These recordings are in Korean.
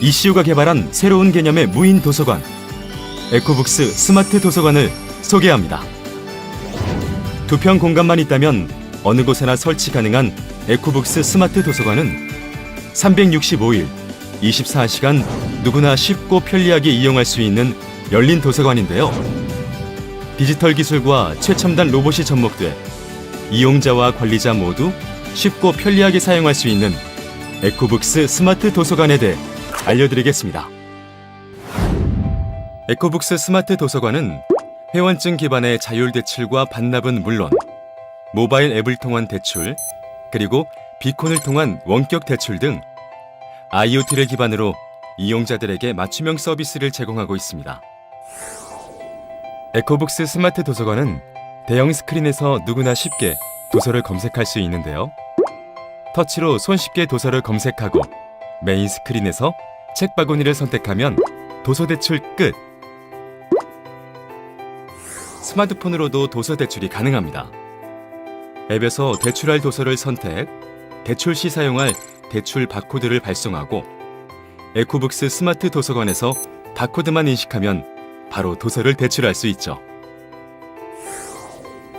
이시우가 개발한 새로운 개념의 무인 도서관 에코북스 스마트 도서관을 소개합니다. 두 평 공간만 있다면 어느 곳에나 설치 가능한 에코북스 스마트 도서관은 365일 24시간 누구나 쉽고 편리하게 이용할 수 있는 열린 도서관인데요. 디지털 기술과 최첨단 로봇이 접목돼 이용자와 관리자 모두 쉽고 편리하게 사용할 수 있는 에코북스 스마트 도서관에 대해 알려드리겠습니다. 에코북스 스마트 도서관은 회원증 기반의 자율 대출과 반납은 물론 모바일 앱을 통한 대출 그리고 비콘을 통한 원격 대출 등 IoT를 기반으로 이용자들에게 맞춤형 서비스를 제공하고 있습니다. 에코북스 스마트 도서관은 대형 스크린에서 누구나 쉽게 도서를 검색할 수 있는데요. 터치로 손쉽게 도서를 검색하고 메인 스크린에서 책 바구니를 선택하면 도서 대출 끝. 스마트폰으로도 도서 대출이 가능합니다. 앱에서 대출할 도서를 선택, 대출 시 사용할 대출 바코드를 발송하고 에코북스 스마트 도서관에서 바코드만 인식하면 바로 도서를 대출할 수 있죠.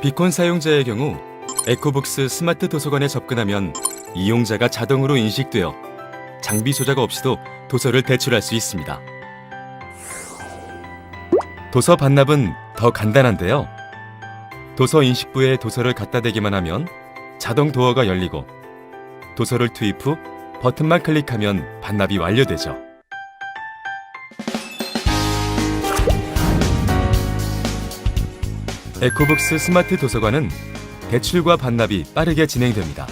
비콘 사용자의 경우 에코북스 스마트 도서관에 접근하면 이용자가 자동으로 인식되어 장비 조작 없이도 도서를 대출할 수 있습니다. 도서 반납은 더 간단한데요. 도서 인식부에 도서를 갖다 대기만 하면 자동 도어가 열리고 도서를 투입 후 버튼만 클릭하면 반납이 완료되죠. 에코북스 스마트 도서관은 대출과 반납이 빠르게 진행됩니다.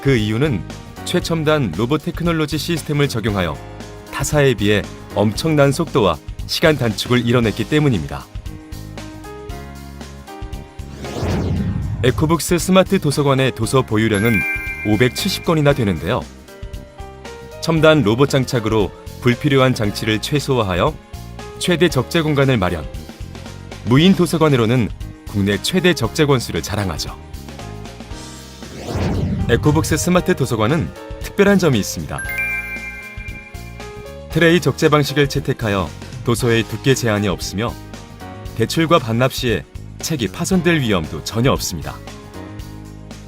그 이유는 최첨단 로봇 테크놀로지 시스템을 적용하여 타사에 비해 엄청난 속도와 시간 단축을 이뤄냈기 때문입니다. 에코북스 스마트 도서관의 도서 보유량은 570건이나 되는데요. 첨단 로봇 장착으로 불필요한 장치를 최소화하여 최대 적재 공간을 마련. 무인 도서관으로는 국내 최대 적재 권수를 자랑하죠. 에코북스 스마트 도서관은 특별한 점이 있습니다. 트레이 적재 방식을 채택하여 도서의 두께 제한이 없으며 대출과 반납 시에 책이 파손될 위험도 전혀 없습니다.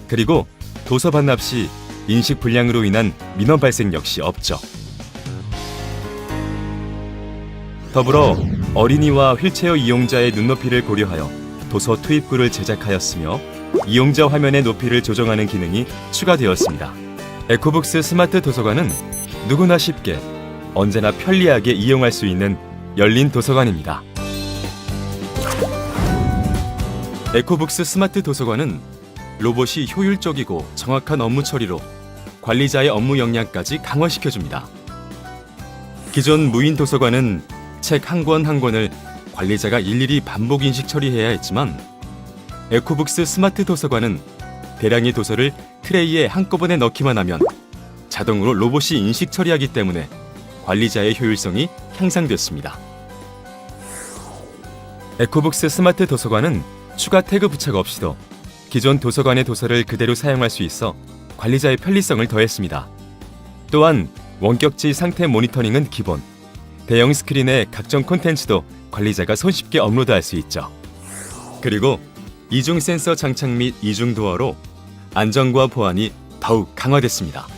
그리고 도서 반납 시 인식 불량으로 인한 민원 발생 역시 없죠. 더불어 어린이와 휠체어 이용자의 눈높이를 고려하여 도서 투입구를 제작하였으며 이용자 화면의 높이를 조정하는 기능이 추가되었습니다. 에코북스 스마트 도서관은 누구나 쉽게 언제나 편리하게 이용할 수 있는 열린 도서관입니다. 에코북스 스마트 도서관은 로봇이 효율적이고 정확한 업무 처리로 관리자의 업무 역량까지 강화시켜줍니다. 기존 무인 도서관은 책 한 권한 권을 관리자가 일일이 반복 인식 처리해야 했지만 에코북스 스마트 도서관은 대량의 도서를 트레이에 한꺼번에 넣기만 하면 자동으로 로봇이 인식 처리하기 때문에 관리자의 효율성이 향상됐습니다. 에코북스 스마트 도서관은 추가 태그 부착 없이도 기존 도서관의 도서를 그대로 사용할 수 있어 관리자의 편리성을 더했습니다. 또한 원격지 상태 모니터링은 기본. 대형 스크린에 각종 콘텐츠도 관리자가 손쉽게 업로드할 수 있죠. 그리고 이중 센서 장착 및 이중 도어로 안전과 보안이 더욱 강화됐습니다.